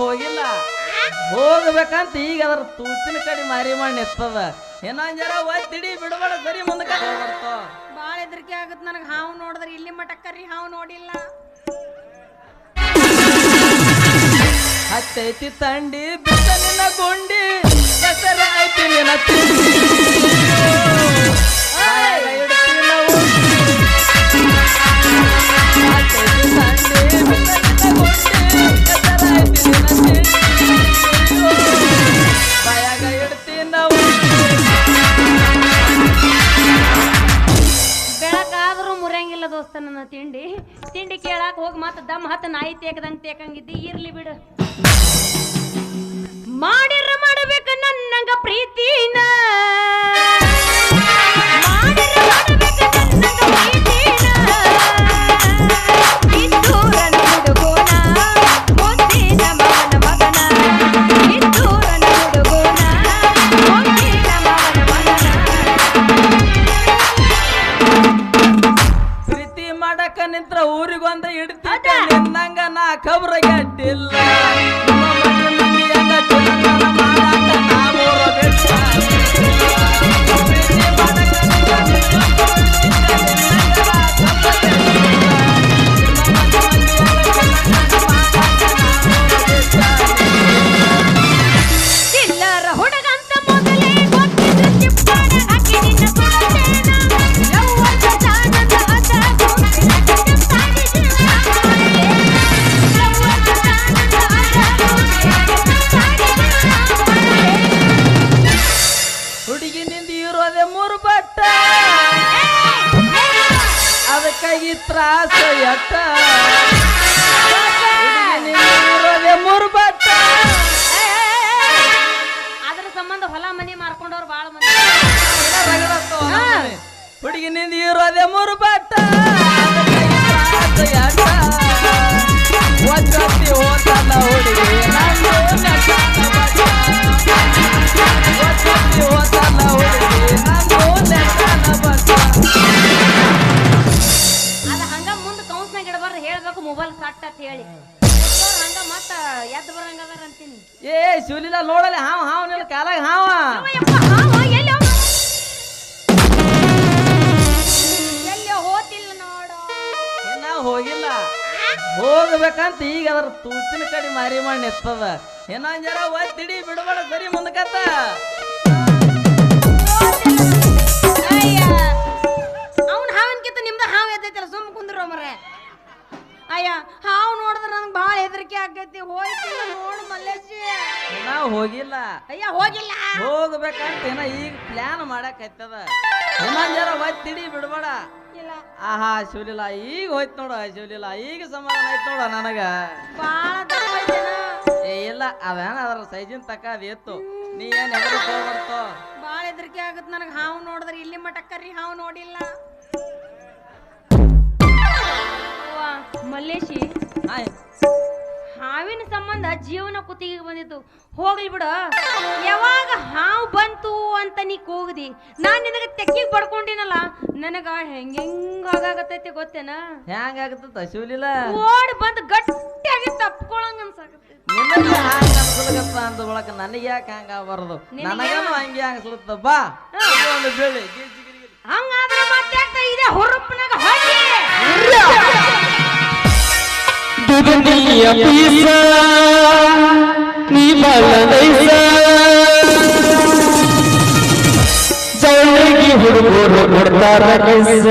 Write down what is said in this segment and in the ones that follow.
ಹೋಗಿಲ್ಲ. ಹೋಗ್ಬೇಕಂತ ಈಗ ಅದ್ರ ತೂತಿನ ಕಡೆ ಮಾರಿ ಮಾಡಿ ನಿತ್ತದ ಇನ್ನೊಂದ್ ಜರ ಒತ್ತಿಡಿ ಬಿಡಬೇಡ ಸರಿ ಮುಂದಕ್ಕೆ ಬಾಳ ಹೆದರಿಕೆ ಆಗತ್ ನನಗ್. ಹಾವು ನೋಡಿದ್ರೆ ಇಲ್ಲಿ ಮಟಕ್ಕರಿ ಹಾವು ನೋಡಿಲ್ಲ. ಹತ್ತೈತಿ ತಂಡಿ ನಿನ್ನ ಗುಂಡಿ. ಹೆಸರು ಐತಿ ಮತ್ತ ನಾಯಿ ತೇಕದಂಗ್ ತೇಕಂಗಿದ್ದಿ ಇರ್ಲಿ ಬಿಡು. ಇಡ್ತಿದ್ದೆ ನಿನ್ನಂಗ ನಾ ಕಬ್ರ ಗೆಟ್ಟಿಲ್ಲ. ಮೂರು ಬಟ್ಟ ಅದಕ್ಕಾಗಿ ತ್ರಾಸ ಎಟ್ಟ ಮೂರು ಬಟ್ಟ ಅದ್ರ ಸಂಬಂಧ ಹೊಲ ಮನಿ ಮಾರ್ಕೊಂಡವ್ರು ಬಾಳ ಮಂದಿ. ಹುಡುಗಿ ನಿಂದ ಇರೋದೆ ಮೂರು ಬಟ್ಟ ಎಟ್ಟ ಒತ್ತೊತ್ತಿ ಹುಡುಗಿ ನಂದು ಅಂತ ಹೇಳಿ. ಹಂಗ ಮತ್ತ ಎದ್ದು ಬರಂಗದಾರ ಅಂತೀನಿ. ಏ ಶಿವಲಿಲ್ಲ ನೋಡಲ್ಲ ಹಾವ ಹಾವ ನಿಲ್ಲ ಕಾಲಾಗ ಹಾವ. ಯಪ್ಪ, ಹಾವ ಎಲ್ಲೋ? ಎಲ್ಲೋ ಹೋತಿಲ್ಲ ನೋಡು. ಇನ್ನ ಹೋಗಿಲ್ಲ. ಹೋಗ್ಬೇಕಂತ ಈಗ ಅದ್ರ ತೂತಿನ ಕಡೆ ಮಾರಿ ಮಾಡಿ ನಿತ್ತದ ಇನ್ನೊಂದ್ ಜರ ಒತ್ತಿಡಿ ಬಿಡಬೇಡ ಸರಿ ಮುಂದಕತ್ತ. ಅವನ್ ಹಾವನ್ ಹಾವನ್ಕಿಂತ ನಿಮ್ದ ಹಾವು ಎದ್ದೈತಲ್ಲ ಸುಮ್ ಕುಂದ್ರ ಮರೆ ಅಯ್ಯ ಹಾವು ನೋಡಿದ್ರೆ ನಂಗೆ ಭಾಳ ಹೆದರಿಕೆ ಆಗೈತಿ ಹೋಯ್ತು ನೋಡು ಮಲ್ಲೇಶಿ. ಇನ್ನ ಹೋಗಿಲ್ಲ. ಅಯ್ಯ ಹೋಗಿಲ್ಲ. ಹೋಗ್ಬೇಕಂತ ಏನ ಈಗ ಪ್ಲಾನ್ ಮಾಡಕತ್ತದ ಇನ್ನೊಂದ್ ಜರ ಒತ್ತಿಡಿ ಬಿಡಬೇಡ. ಇಲ್ಲ. ಆಹಾ ಶಿವಲಿಲ್ಲ ಈಗ ಹೋಯ್ತು ನೋಡ ಶಿವಲಿಲ್ಲ ಈಗ ಸಮಾಧಾನ ಆಯ್ತು ನೋಡ ನನಗ. ಭಾಳ ಏ ಇಲ್ಲ ಅವೇನ ಅದ್ರ ಸೈಜಿನ ತಕ್ಕ ಅದ್ ಎತ್ತು. ನೀ ಏನ್ ಹೆದರ್ಕೋ ಬರ್ತೋ ಭಾಳ ಹೆದರಿಕೆ ಆಗತ್ತೆ ನನಗೆ. ಹಾವು ನೋಡಿದ್ರೆ ಇಲ್ಲಿ ಮಟಕ್ಕರಿ ಹಾವು ನೋಡಿಲ್ಲ. ಹಾವಿನ ಸಂಬಂಧ ಜೀವನ ಕುತ್ತಿಗೆ ಬಂದಿತ್ತು ಹೋಗ್ಲಿ ಬಿಡು. ಯಾವಾಗ ಹಾವು ಬಂತು ಅಂತ ನೀ ಕೂಗದಿ? ನಾನ್ ನಿನಗೆ ತೆಕ್ಕಿಗೆ ಪಡ್ಕೊಂಡಿನಲ್ಲ. ನನಗ ಹೆಂಗ್ ಹೆಂಗ್ ಆಗಾಗತೈತಿ ಗೊತ್ತೇನ? ಹೆಂಗಾಗತ್ತ ಶಿವಲಿಲ್ಲ ಓಡ್ ಬಂದು ಗಟ್ಟಿಯಾಗಿ ತಪ್ಕೊಳಂಗ ಅನ್ಸಾಗತ್ತೆ ನಿನಗೆ ಹ್ಯಾಂಗ ಅನ್ಸಲಕತ್ತ ಅಂತ ಬಳಕ ನನಗೆ ಯಾಕೆ ಹಂಗ ಬರದು ನಿನಗೆ ನನಗೇನು ಹಂಗೆ ಅನ್ಸ್ಲತ್ತ ಬಾ. ಒಂದು ಬೆಳಿ. ಹಂಗಾದ್ರೆ ಮತ್ತೆ ಇದೆ ಹುರುಪ್ನಾಗ ಹೊಡಿ ದುರ್ನಿಯ ಪೀಸ ನೀ ಬಲ್ಲದೈಸ ಜವಳಿಗೆ ಹುಡುಗರು ಕೊಡ್ತಾರ ಕೈಸ.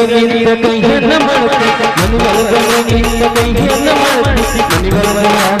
இந்த கை என்ன மனசு மணிவளவன் இந்த கை என்ன மனசு மணிவளவன்